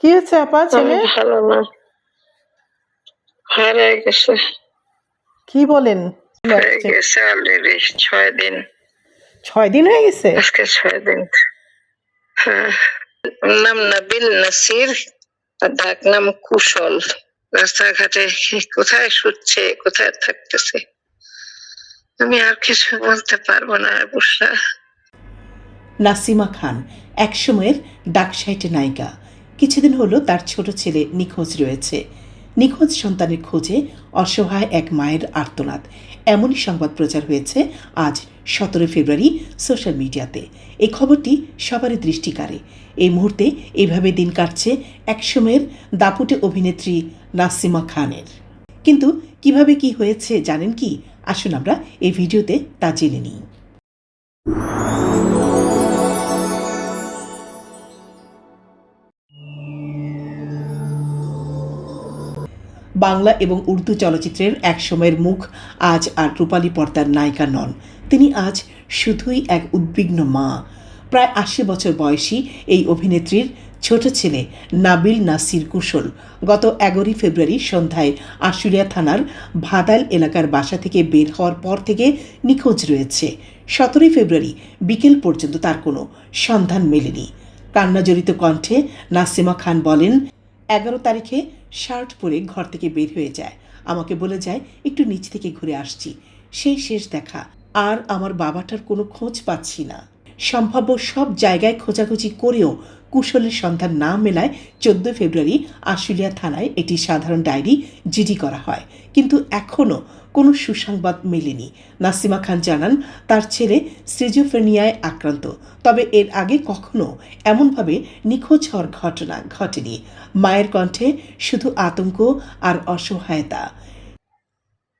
কি হয়েছে আপা ছেলে? ভালো না হারিয়ে গেছে। কি বলেন? হয়ে গেছে অলরেডি ছয় দিন। ছয় দিন হয়ে গেছে? আজকে ছয় দিন। হ্যাঁ। নাম নাবিল নাসির আর ডাক নাম কুশল। রাস্তাঘাটে কোথায় শুচ্ছে কোথায় থাকতেছে? আমি আর কিছু বলতে পারব না বুসরা। নাসিমা খান একসময়ের ডাকসাইটে নায়িকা। কিছুদিন হলো তার ছোট ছেলে নিখোঁজ রয়েছে। নিখোঁজ সন্তানের খোঁজে অসহায় এক মায়ের আর্তনাদ। এমনই সংবাদ প্রচার হয়েছে আজ সতেরো ফেব্রুয়ারি সোশ্যাল মিডিয়াতে। এই খবরটি সবারই দৃষ্টি কাড়ে। এই মুহূর্তে এইভাবে দিন কাটছে একসময়ের দাপুটে অভিনেত্রী নাসিমা খানের। কিন্তু কীভাবে কি হয়েছে জানেন কি? আসুন আমরা এই ভিডিওতে তা জেনে নিই। বাংলা এবং উর্দু চলচ্চিত্রের একসময়ের মুখ আজ আর রূপালী পর্দার নায়িকা নন। তিনি আজ শুধুই এক উদ্বিগ্ন মা। প্রায় আশি বছর বয়সী এই অভিনেত্রীর ছোট ছেলে নাবিল নাসির কুশল গত এগারোই ফেব্রুয়ারি সন্ধ্যায় আশুলিয়া থানার ভাদাল এলাকার বাসা থেকে বের হওয়ার পর থেকে নিখোঁজ রয়েছে। সতেরোই ফেব্রুয়ারি বিকেল পর্যন্ত তার কোনো সন্ধান মেলেনি। কান্নাজড়িত কণ্ঠে নাসিমা খান বলেন এগারো তারিখে শার্ট পরে ঘর থেকে বের হয়ে যায়। আমাকে বলে যায়, একটু নিচ থেকে ঘুরে আসছি। সেই শেষ দেখা। আর আমার বাবাটার কোনো খোঁজ পাচ্ছি না। সম্ভাব্য সব জায়গায় খোঁজাখুঁজি করেও কুশলের সন্ধান না মেলায় চোদ্দ ফেব্রুয়ারি আশুলিয়া থানায় এটি সাধারণ ডায়েরি জিডি করা হয়। কিন্তু এখনও কোনো সুসংবাদ মেলেনি। নাসিমা খান জানান তার ছেলে সিজোফ্রেনিয়ায় আক্রান্ত। তবে এর আগে কখনো এমনভাবে নিখোঁজ হওয়ার ঘটনা ঘটেনি। মায়ের কণ্ঠে শুধু আতঙ্ক আর অসহায়তা।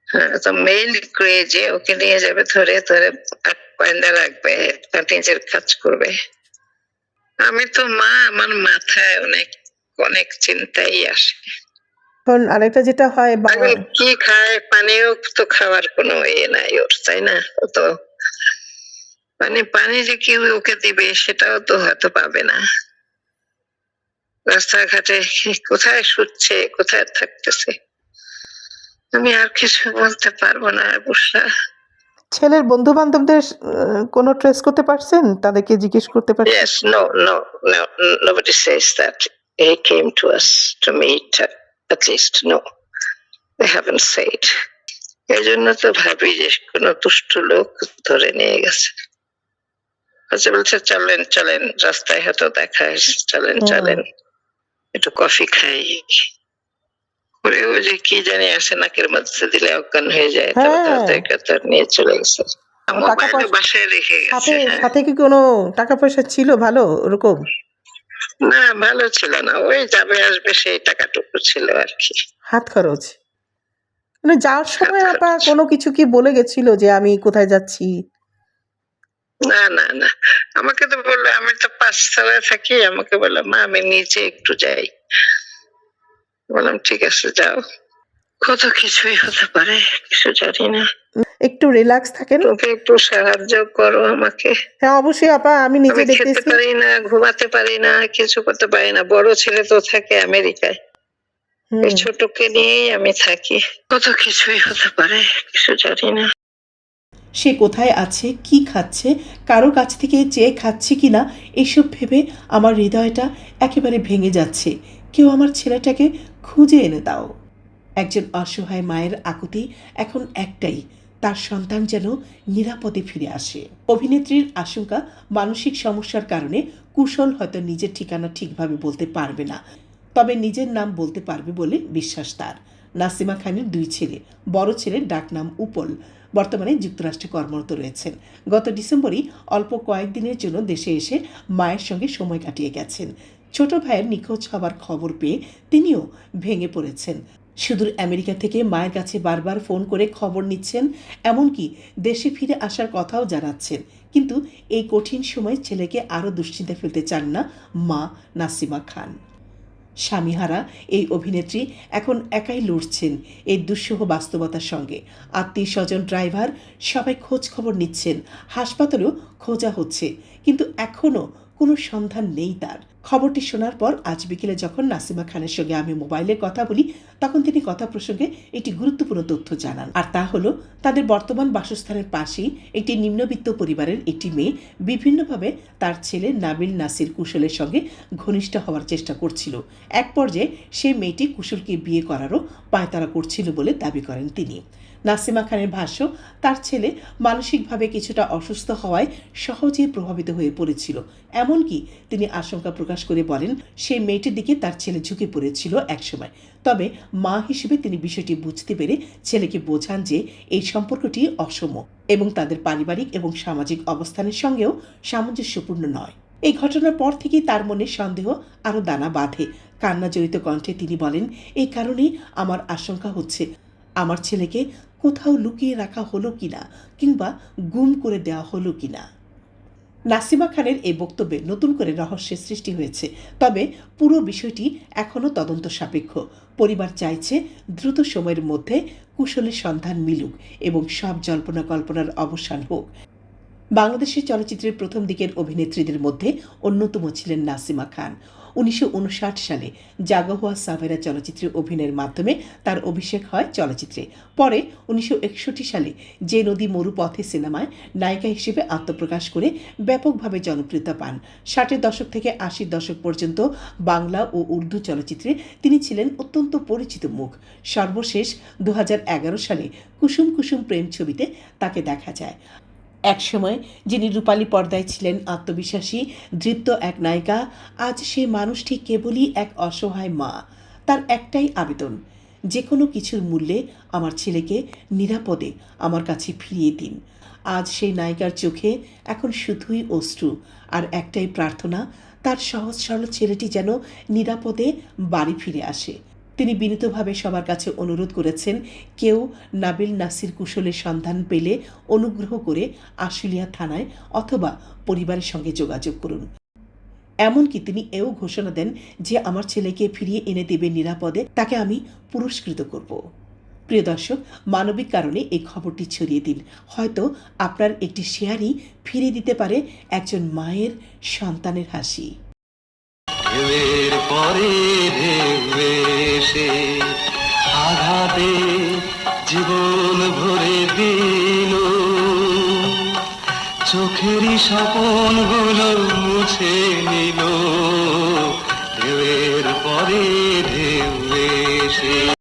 হ্যাঁ, তো মেইল ক্রেজে ওকে নিয়ে যাবে ধরে ধরে পয়েন্ডা রাখবে আর নিজের কাজ করবে। আমি তো মা আমার মাথায় অনেক অনেক চিন্তাই আসে। এখন আরেকটা যেটা হয় কি খায় পানিও তো খাওয়ার কোনো ইয়ে নাই ওর তাই না? তো মানে পানি যে কি ওকে দিবে সেটাও তো হয়তো পাবে না। রাস্তাঘাটে কোথায় শুচ্ছে কোথায় থাকতেছে? আমি আর কিছু বলতে পারব না বুসরা ছেলের বন্ধু বান্ধবদের কোনো ট্রেস করতে পারছেন? তাদেরকে জিজ্ঞেস করতে পারছেন? Yes, no, no, no, nobody says that. He came to us to meet, uh, at least, no. They haven't said. এই জন্য তো ভাবি যে কোন দুষ্ট লোক ধরে নিয়ে গেছে। আচ্ছা বলছে চলেন চলেন রাস্তায় হয়তো দেখা চলেন চলেন একটু কফি খাই। যে কি জানি আসে নাকের মধ্যে দিলে অজ্ঞান হয়ে যায় তারপর হ্যাঁ। নিয়ে চলে গেছে। হ্যাঁ। সাথে কি কোনো টাকা পয়সা ছিল ভালো ওরকম? না ভালো ছিল না। ওই যাবে আসবে সেই টাকাটুকু ছিল আর কি। হাত খরচ। মানে যাওয়ার সময় আপা কোনো কিছু কি বলে গেছিল যে আমি কোথায় যাচ্ছি? না না না। আমাকে তো বলল আমি তো পাঁচতলায় থাকি আমাকে বলল মা আমি নিচে একটু যাই। বললাম ঠিক আছে যাও। কত কিছুই হতে পারে কিছু জানি না। একটু রিল্যাক্স থাকেন। একটু সাহায্য করো আমাকে। হ্যাঁ অবশ্যই আপা আমি নিজে দেখতেছি। পারি না ঘুমাতে পারি না কিছু করতে পারি না। বড় ছেলে তো থাকে আমেরিকায়। এই ছোটকে নিয়েই আমি থাকি। কত কিছুই হতে পারে কিছু জানি না। সে কোথায় আছে কি খাচ্ছে কারও কাছ থেকে চেয়ে খাচ্ছে কি না এসব ভেবে আমার হৃদয়টা একেবারে ভেঙে যাচ্ছে। কেউ আমার ছেলেটাকে খুঁজে এনে দাও। একজন অসহায় মায়ের আকুতি এখন একটাই, তার সন্তান যেন নিরাপদে ফিরে আসে। অভিনেত্রীর আশঙ্কা মানসিক সমস্যার কারণে কুশল হয়তো নিজের ঠিকানা ঠিকভাবে বলতে পারবে না। তবে নিজের নাম বলতে পারবে বলে বিশ্বাস তার। নাসিমা খানের দুই ছেলে, বড় ছেলের ডাকনাম উপল। বর্তমানে যুক্তরাষ্ট্রে কর্মরত রয়েছেন। গত ডিসেম্বরেই অল্প কয়েকদিনের জন্য দেশে এসে মায়ের সঙ্গে সময় কাটিয়ে গেছেন। ছোট ভাইয়ের নিখোঁজ হবার খবর পেয়ে তিনিও ভেঙে পড়েছেন। সুদূর আমেরিকা থেকে মায়ের কাছে বারবার ফোন করে খবর নিচ্ছেন, এমনকি দেশে ফিরে আসার কথাও জানাচ্ছেন। কিন্তু এই কঠিন সময় ছেলেকে আরও দুশ্চিন্তা ফেলতে চান না মা নাসিমা খান। স্বামীহারা, এই অভিনেত্রী, এখন একাই লড়ছেন এই দুঃসহ বাস্তবতার সঙ্গে। আত্মীয় স্বজন ড্রাইভার, সবাই খোঁজ খবর নিচ্ছেন। হাসপাতালেও খোঁজা হচ্ছে, কিন্তু এখনও কোনো সন্ধান নেই তার। খবরটি শোনার পর আজ বিকেলে যখন নাসিমা খানের সঙ্গে আমি মোবাইলে কথা বলি, তখন তিনি কথা প্রসঙ্গে একটি গুরুত্বপূর্ণ তথ্য জানান। আর তা হলো, তাদের বর্তমান বাসস্থানের পাশেই একটি নিম্নবিত্ত পরিবারের একটি মেয়ে বিভিন্নভাবে তার ছেলে নাবিল নাসির কুশলের সঙ্গে ঘনিষ্ঠ হওয়ার চেষ্টা করছিল। এক পর্যায়ে সে মেয়েটি কুশলকে বিয়ে করারও পায়তারা করছিল বলে দাবি করেন তিনি। নাসিমা খানের ভাষ্য, তার ছেলে মানসিকভাবে কিছুটা অসুস্থ হওয়ায় সহজেই প্রভাবিত হয়ে পড়েছিল। এমনকি তিনি আশঙ্কা প্রকাশ করে বলেন, সেই মেয়েটির দিকে তার ছেলে ঝুঁকে পড়েছিল একসময়। তবে মা হিসেবে তিনি বিষয়টি বুঝতে পেরে ছেলেকে বোঝান যে এই সম্পর্কটি অসম এবং তাদের পারিবারিক এবং সামাজিক অবস্থানের সঙ্গেও সামঞ্জস্যপূর্ণ নয়। এই ঘটনার পর থেকেই তার মনে সন্দেহ আরও দানা বাঁধে। কান্নাজড়িত কণ্ঠে তিনি বলেন, এই কারণেই আমার আশঙ্কা হচ্ছে। আমার ছেলেকে কোথাও লুকিয়ে রাখা হলো কিনা কিংবা গুম করে দেওয়া হলো কিনা? নাসিমা খানের এই বক্তব্যে নতুন করে রহস্যের সৃষ্টি হয়েছে। তবে পুরো বিষয়টি এখনও তদন্ত সাপেক্ষ। পরিবার চাইছে দ্রুত সময়ের মধ্যে কুশলের সন্ধান মিলুক এবং সব জল্পনা কল্পনার অবসান হোক। বাংলাদেশের চলচ্চিত্রের প্রথম দিকের অভিনেত্রীদের মধ্যে অন্যতম ছিলেন নাসিমা খান। উনিশশো উনষাট সালে জাগোয়া সাভেরা চলচ্চিত্রে অভিনয়ের মাধ্যমে তার অভিষেক হয় চলচ্চিত্রে। পরে উনিশশো একষট্টি সালে যে নদী মরুপথে সিনেমায় নায়িকা হিসেবে আত্মপ্রকাশ করে ব্যাপকভাবে জনপ্রিয়তা পান। ষাটের দশক থেকে আশির দশক পর্যন্ত বাংলা ও উর্দু চলচ্চিত্রে তিনি ছিলেন অত্যন্ত পরিচিত মুখ। সর্বশেষ দু হাজার এগারো সালে কুসুম কুসুম প্রেম ছবিতে তাকে দেখা যায়। একসময় যিনি রূপালী পর্দায় ছিলেন আত্মবিশ্বাসী দৃপ্ত এক নায়িকা, আজ সেই মানুষটি কেবলই এক অসহায় মা। তার একটাই আবেদন যে কোনো কিছুর মূল্যে আমার ছেলেকে নিরাপদে আমার কাছে ফিরিয়ে দিন। আজ সেই নায়িকার চোখে এখন শুধুই অশ্রু আর একটাই প্রার্থনা, তার সহজ সরল ছেলেটি যেন নিরাপদে বাড়ি ফিরে আসে। তিনি বিনীতভাবে সবার কাছে অনুরোধ করেছেন, কেউ নাবিল নাসির কুশলের সন্ধান পেলে অনুগ্রহ করে আশুলিয়া থানায় অথবা পরিবারের সঙ্গে যোগাযোগ করুন। এমনকি তিনি এও ঘোষণা দেন যে আমার ছেলেকে ফিরিয়ে এনে দেবে নিরাপদে, তাকে আমি পুরস্কৃত করব। প্রিয় দর্শক, মানবিক কারণে এই খবরটি ছড়িয়ে দিন। হয়তো আপনার একটি শেয়ারই ফিরিয়ে দিতে পারে একজন মায়ের সন্তানের হাসি। ঢেউয়ের পরে ঢেউ এসে আঘাতে জীবন ভরে দিল। চোখেরই স্বপনগুলো মুছে নিল। ঢেউয়ের পরে ঢেউ এসে